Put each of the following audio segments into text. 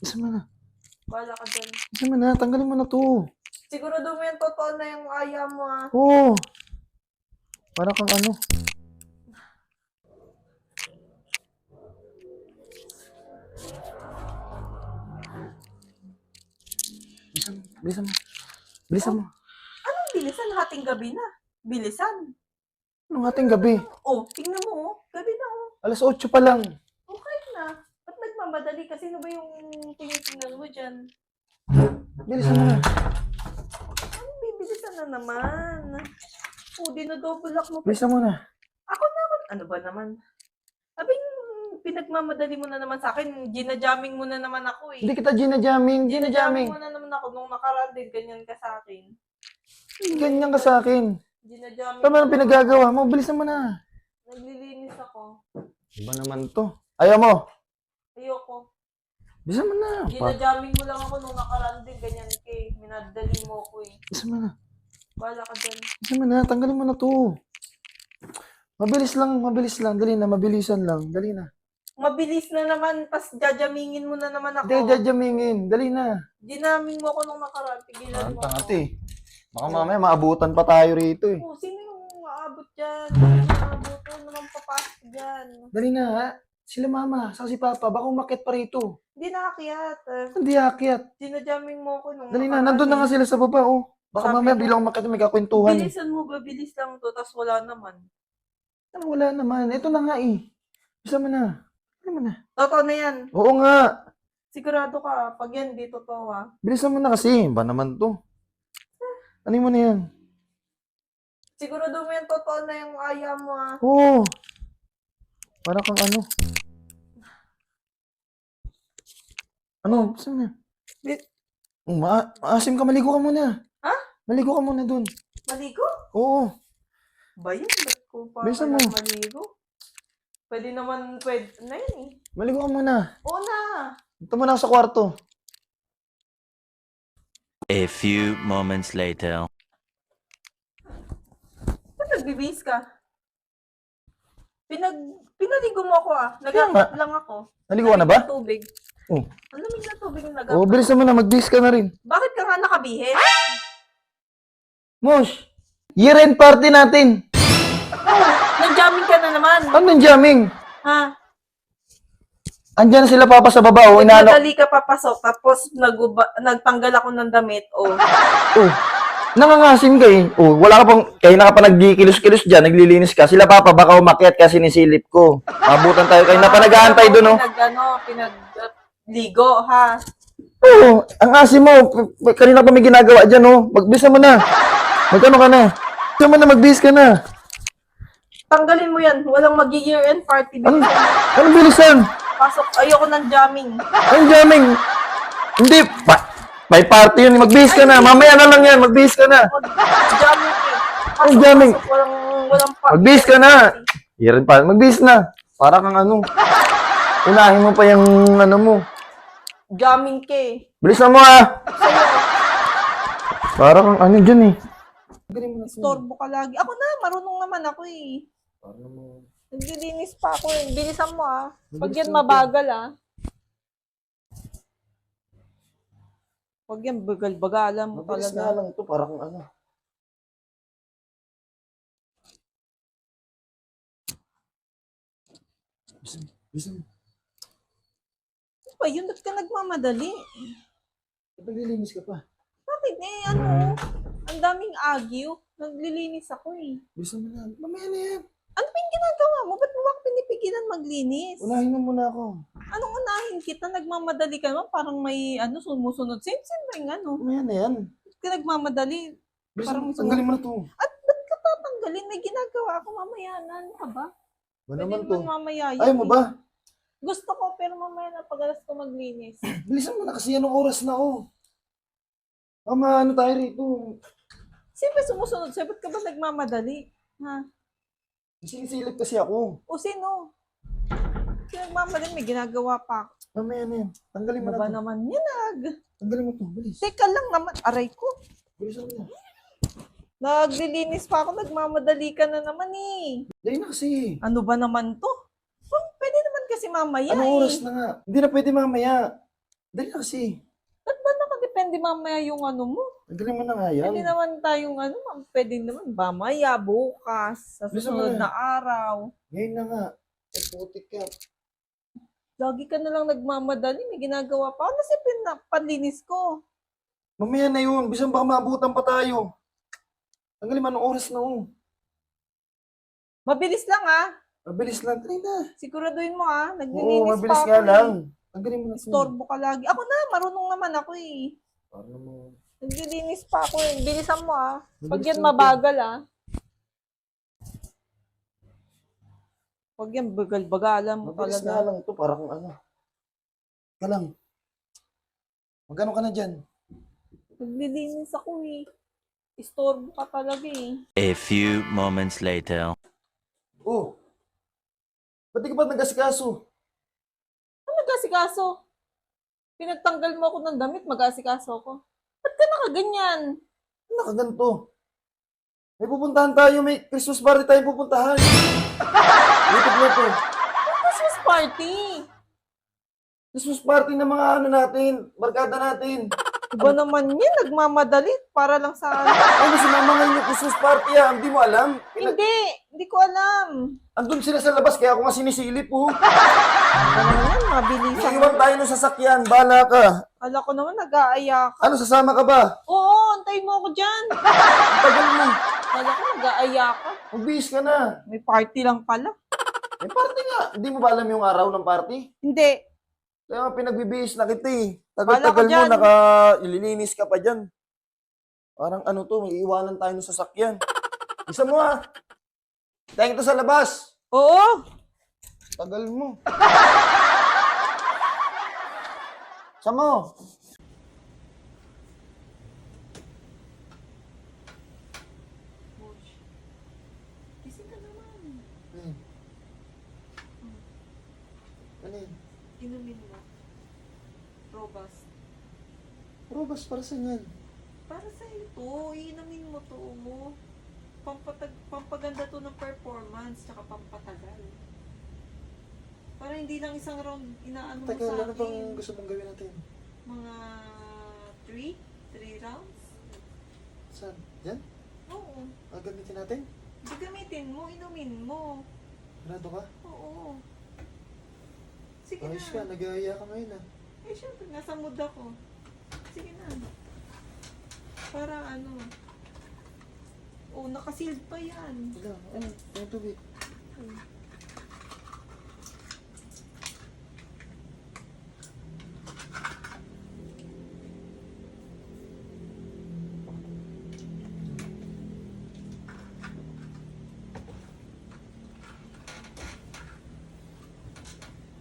Isa mo na. Bahala ka dyan. Isa mo na. Tanggalin mo na to. Sigurado mo yan, totoo na yung aya mo ah. Oo. Para kang ano. Bilisan mo. Bilisan mo. Bilisan mo. Anong bilisan? Hating gabi na. Bilisan. Anong ating gabi? Oh, tingnan mo oh. Gabi na oh. Alas 8 pa lang. Nagmamadali? Kasi ano ba yung tinitingnan mo dyan? Bilisan mo na. Anong bibilisan na naman? Oh, dinodouble lock mo pa. Bilisan mo na. Ako na ako. Ano ba naman? Abing, pinagmamadali mo na naman sa akin. Gina-jamming mo na naman ako eh. Hindi kita gina-jamming. Gina-jamming. mo na naman ako nung nakaraan din. Ganyan ka sa akin. Ganyan ka sa akin. Gina-jamming Tama ang na- pinagagawa mo. Bilisan mo na. Naglilinis ako. Iba naman to. Ayaw mo. Bilisan mo na. Pa. Gina-jamming mo lang ako nung nakaraan din. Ganyan ka eh. Minadali mo ako eh. Bilisan mo na. Bahala ka dyan. Bilisan mo na. Tanggalin mo na to. Mabilis lang. Mabilis lang. Dali na. Mabilisan lang. Dali na. Mabilis na naman. Pas jajamingin mo na naman ako. Hindi, jajamingin. Dali na. Ginaming mo ako nung nakaraan. Tigilan Ang mo tangat ako. eh. Baka mamaya maabutan pa tayo rito eh. Oh, sino yung maabot dyan? Maabot ko naman papasok dyan. Dali na ha. Sila mama, sa si papa, baka umakit pa rito. Hindi nakakyat. Uh, Hindi akyat. Dinajaming mo ako nung Dali na, nandun na eh. nga sila sa baba oh. Baka Sabi mamaya ko- bilang umakit may kakwentuhan eh. Bilisan mo ba? Bilis lang to. Tapos wala naman. Ano, wala naman. Ito na nga eh. Bisa mo na. Dali mo na. Totoo na yan. Oo nga. Sigurado ka. Pag yan, di totoo ah. Bilisan mo na kasi. Ba naman to? Ano mo na yan? Sigurado mo yan, totoo na yung aya mo ah. Oo. Para kang ano. Ano? Mo na. Bi- Oh, Ma maasim ka, maligo ka muna. Ha? Maligo ka muna dun. Maligo? Oo. Ba yan? Ba't ko pa Bilisan kailangan mo. maligo? Pwede naman, pwede na yan eh. Maligo ka muna. Oo na. Ito muna ako sa kwarto. A few moments later. Ba't nagbibihis ka? Pinag, pinaligo mo ako ah. Nagangkat lang ako. Naligo ka na ba? Tubig. Oh. Ang lamig na tubig yung Oo, nagangkat. bilisan mo na. Mag-bis ka na rin. Bakit ka nga nakabihis? Mosh, year-end party natin. Nag-jamming ka na naman. Ano yung jamming? Ha? Andyan na sila papa sa baba. Oh, inaano. Nagmadali ka papasok, tapos naguba, nagtanggal ako ng damit. Oh. Oh, nangangasim ka eh. Oh, wala ka pang, kaya na ka pa nagkikilos-kilos dyan, naglilinis ka. Sila papa, baka umakyat kasi sinisilip ko. Mabutan tayo kayo na pa nag-aantay doon, oh. Pinag, ano, pinagligo, ha? Oo, ang asim mo. P- p- Kanina pa may ginagawa dyan, oh. Magbisa mo na. Magkano ka na? Bisa mo na, magbis ka na. Tanggalin mo yan. Walang mag-year-end party. Ano? Bilisan. Anong bilisan? Pasok. Ayoko ng jamming. Anong jamming? Hindi, pa, may party yun. Magbis ka na. Mamaya na lang yan, magbis ka na. Jamming eh. Pasok, Ang jamming? pasok. Walang, walang party. Magbis ka na. Year-end pa. Magbis na. Para kang ano. Unahin mo pa yung ano mo. Jamming ka eh. Bilisan mo ah. Para kang ano dyan eh. storbo ka lagi. Ako na, marunong naman ako eh. Naglilinis pa ako eh. Bilisan mo ah. Pag yan mabagal ah. Pag yan bagal-bagalan mo Mabilis talaga. nga lang ito. Para kang ano. Bilisan mo. Ba yun? Ba't ka nagmamadali? Naglilinis ka pa. Bakit eh, ano? Ang daming agyo. Naglilinis ako eh. Bilisan mo na. Mamaya na yan. Ano ba yung ginagawa mo? Ba't mo ako pinipigilan maglinis? Unahin mo muna ako. Anong unahin kita? Nagmamadali ka naman? Parang may ano, sumusunod. Same, same ba yung ano? Mamaya na yan. Ba't ka nagmamadali? Bilisan Parang mo. Tanggalin mo na to. At ba't ka tatanggalin? May ginagawa ako mamaya na. Ano ka ba? Ba Pwede naman to? naman mamaya yan. Ayaw mo eh. ba? Gusto ko, pero mamaya na pag alas ko maglinis. Bilisan mo na kasi anong oras na oh. Ama, ano tayo rito? Siyempre sumusunod sa'yo. Ba't ka ba nagmamadali? Ha? Sinisilip kasi ako. O sino? Sino nagmamadali? May ginagawa pa ako. Mamaya na yan. Tanggalin mo Ano na ba to. naman yan, ag? Tanggalin mo to. Bilis. Teka lang naman, aray ko. Bilisan mo na. Naglilinis pa ako, nagmamadali ka na naman eh. Dahil na kasi. Ano ba naman to? Hmm, pwede naman kasi mamaya Anong eh. oras na nga? Hindi na pwede mamaya. Dali na kasi. Ba't ba nakadepende mamaya yung ano mo? Tanggalin mo na nga yan. Hindi naman tayong ano, ma'am, pwede naman mamaya, bukas, sa Bisa susunod na. na araw. Ngayon na nga. Eh, putik ka. Lagi ka na lang nagmamadali, may ginagawa pa. Ano si pin- panlinis ko? Mamaya na yun. Bisan baka maabutan pa tayo. Tanggalin mo anong oras na oh. Mabilis lang ah. Mabilis lang. Dali na. Siguraduhin mo ah. Oo, Naglilinis mabilis pa ako nga eh. lang. Tanggalin mo na. to. Istorbo ka lagi. Ako na, marunong naman ako eh. Para mo. Naglilinis pa ako eh. Bilisan mo ah. Pag Mabilis yan lang mabagal ah. Pag yan bagal-bagalan mo Mabilis nga talaga. lang to. Para kung ano. Ka lang. Magkano ka na dyan? Naglilinis ako eh. Istorbo ka talaga eh. A few moments later. Ba't di ka ba nag-asikaso? Ano nag-asikaso? Pinagtanggal mo ako ng damit, mag-asikaso ako. Ba't ka nakaganyan? Ano ka ganito? May pupuntahan tayo. May Christmas party tayong pupuntahan. YouTube na to. Christmas party! Christmas party ng mga ano natin. Barkada natin. Iba naman yan, nagmamadali para lang sa ano. Gusto naman ngayon yung Christmas party ah. Hindi mo alam. Pinag- Hindi, hindi ko alam. Andun sila sa labas, kaya ako nga sinisilip oh. Ano naman, mabilisan. Iiwan tayo ng sasakyan, bala ka. Kala ko naman nag-aaya ka. Ano, sasama ka ba? Oo, antayin mo ako dyan. Tagal mo. Kala ko nag-aaya ka. Magbihis ka na. May party lang pala. May party nga. Hindi mo ba alam yung araw ng party? Hindi. Kaya nga pinagbibihis na kita eh. Tagal-tagal mo, dyan. naka ililinis ka pa dyan. Parang ano to, may iwanan tayo ng sasakyan. Isa mo ah. Tayo to sa labas. Oo. Tagal mo. Sa mo. Kasi ka naman. Hmm. Ano yun? Inumin mo. Robust. Robas para sa yan. Para sa ito, inumin mo to mo. Pampatag, pampaganda to ng performance, tsaka pampatagal. Para hindi lang isang round inaano mo Teka, sa ano bang akin. gusto mong gawin natin? Mga three? Three rounds? Saan? Yan? Oo. Ah, gamitin natin? Gagamitin mo, inumin mo. Grado ka? Oo. Sige Ayos na. ka, nag-aaya ka ngayon ah. Eh, syempre, nasa mood ako. Sige na. Para ano. Oh, nakasealed pa yan. Wala, ano, yung tubig.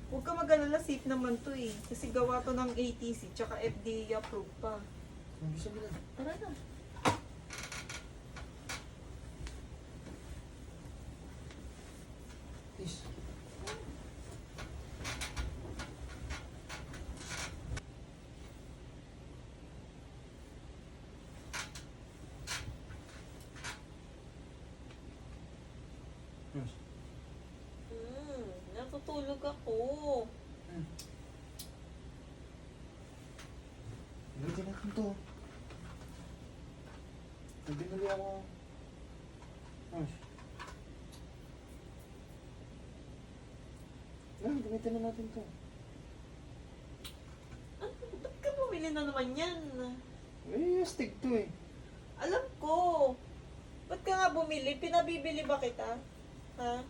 Huwag ka mag-alala, safe naman to eh. Kasi gawa to ng ATC, tsaka FDA approved pa. Ang gusto mo na. Tara na. Please. Hmm, natutulog ako. Gamitin natin to. Nagbinuli ako. Ayos. Yan, gamitin na natin to. Ano, ba't ka bumili na naman yan? Eh, astig to eh. Alam ko. Ba't ka nga bumili? Pinabibili ba kita? Ha?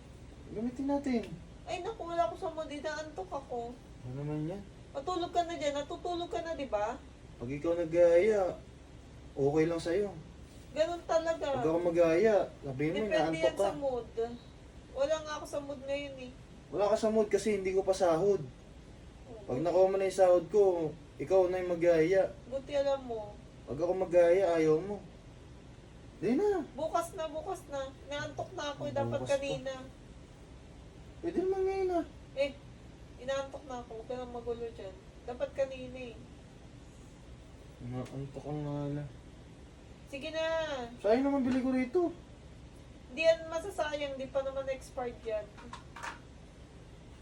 Gamitin natin. Ay, naku, wala ko sa mood. Inaantok ako. Ano naman yan? Matulog ka na dyan. Natutulog ka na, di ba? Pag ikaw nag-aaya, okay lang sa'yo. Ganun talaga. Pag ako mag-aaya, sabihin mo, Depende inaantok yan ka. sa mood. Wala nga ako sa mood ngayon eh. Wala ka sa mood kasi hindi ko pa sahod. Pag nakuha mo na yung sahod ko, ikaw na yung mag-aaya. Buti alam mo. Pag ako mag-aaya, ayaw mo. Di na. Bukas na, bukas na. Naantok na ako eh. Dapat Bukas pa. kanina. Pwede naman ngayon ah. Eh, inaantok na ako. Huwag ka nang magulo dyan. Dapat kanina eh. Naantok ang nala. Sige na. Sayang naman bili ko rito. Hindi yan masasayang. Di pa naman expired yan.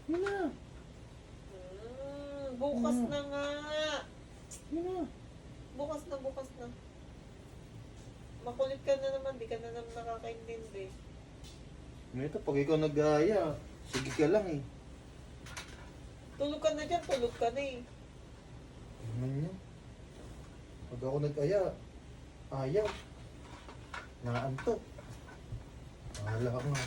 Yun na. Hmm, bukas Hmm. na nga. Yun na. Bukas na, bukas na. Makulit ka na naman, di ka na naman nakakaintindi. Ito, pag ikaw nag-aaya, sige ka lang eh. Tulog ka na dyan, tulog ka na eh. Ano yun? Pag ako nag-aya, ayaw. Nakaantok. Bahala ka nga.